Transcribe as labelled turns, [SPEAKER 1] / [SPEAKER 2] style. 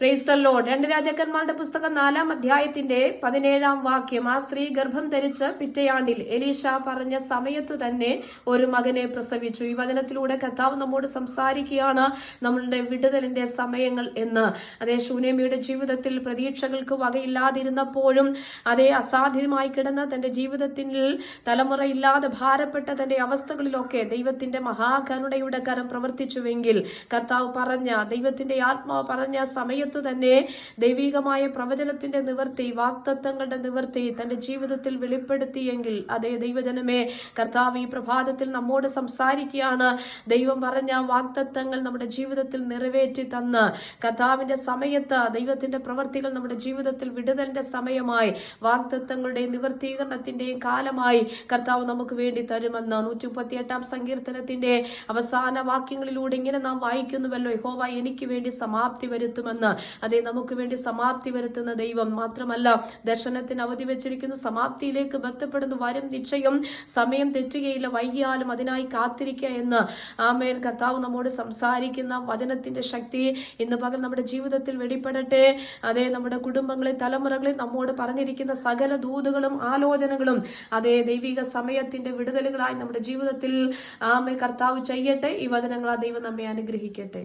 [SPEAKER 1] പ്രൈസ്തല്ലോ രണ്ട് രാജാക്കന്മാരുടെ പുസ്തകം നാലാം അധ്യായത്തിന്റെ പതിനേഴാം വാക്യം ആ സ്ത്രീ ഗർഭം ധരിച്ച് പിറ്റയാണ്ടിൽ എലീഷ പറഞ്ഞ സമയത്തു തന്നെ ഒരു മകനെ പ്രസവിച്ചു. ഈ വചനത്തിലൂടെ കർത്താവ് നമ്മോട് സംസാരിക്കുകയാണ്. നമ്മളുടെ വിടുതലിന്റെ സമയങ്ങൾ എന്ന്. അതേ ശൂനേമിയുടെ ജീവിതത്തിൽ പ്രതീക്ഷകൾക്ക് വകയില്ലാതിരുന്നപ്പോഴും അതേ അസാധ്യമായി കിടന്ന തന്റെ ജീവിതത്തിൽ തലമുറയില്ലാതെ ഭാരപ്പെട്ട തന്റെ അവസ്ഥകളിലൊക്കെ ദൈവത്തിന്റെ മഹാകരുണയുടെ കരം പ്രവർത്തിച്ചുവെങ്കിൽ കർത്താവ് പറഞ്ഞ ദൈവത്തിന്റെ ആത്മാവ് പറഞ്ഞ സമയത്തു തന്നെ ദൈവികമായ പ്രവചനത്തിന്റെ നിവർത്തി വാക്തത്വങ്ങളുടെ നിവർത്തി തന്റെ ജീവിതത്തിൽ വെളിപ്പെടുത്തിയെങ്കിൽ അതേ ദൈവജനമേ കർത്താവ് ഈ പ്രഭാതത്തിൽ നമ്മോട് സംസാരിക്കുകയാണ്. ദൈവം പറഞ്ഞ വാക്തത്വങ്ങൾ നമ്മുടെ ജീവിതത്തിൽ നിറവേറ്റി തന്ന് കർത്താവിന്റെ സമയത്ത് ദൈവത്തിന്റെ പ്രവൃത്തികൾ നമ്മുടെ ജീവിതത്തിൽ വിടുതലിന്റെ സമയമായി വാക്തത്വങ്ങളുടെയും നിവർത്തീകരണത്തിന്റെയും കാലമായി കർത്താവ് നമുക്ക് വേണ്ടി തരുമെന്ന് നൂറ്റി മുപ്പത്തി എട്ടാം സങ്കീർത്തനത്തിന്റെ അവസാന വാക്യങ്ങളിലൂടെ ഇങ്ങനെ നാം വായിക്കുന്നുവല്ലോ. യഹോവ എനിക്ക് വേണ്ടി സമാപ്തി വരുത്തുമെന്ന് അതേ നമുക്ക് വേണ്ടി സമാപ്തി വരുത്തുന്ന ദൈവം മാത്രമല്ല ദർശനത്തിന് അവധി വെച്ചിരിക്കുന്ന സമാപ്തിയിലേക്ക് ബന്ധപ്പെടുന്നു. വരും നിശ്ചയം. സമയം തെറ്റുകയില്ല വൈകിയാലും അതിനായി കാത്തിരിക്കുക എന്ന് ആമേൻ. കർത്താവ് നമ്മോട് സംസാരിക്കുന്ന വചനത്തിന്റെ ശക്തി ഇന്ന് പകൽ നമ്മുടെ ജീവിതത്തിൽ വെളിപ്പെടട്ടെ. അതെ നമ്മുടെ കുടുംബങ്ങളെ തലമുറകളെ നമ്മോട് പറഞ്ഞിരിക്കുന്ന സകല ദൂതുകളും ആലോചനകളും അതെ ദൈവിക സമയത്തിന്റെ വിടുതലുകളായി നമ്മുടെ ജീവിതത്തിൽ ആമേ കർത്താവ് ചെയ്യട്ടെ. ഈ വചനങ്ങൾ ആ ദൈവം നമ്മെ അനുഗ്രഹിക്കട്ടെ.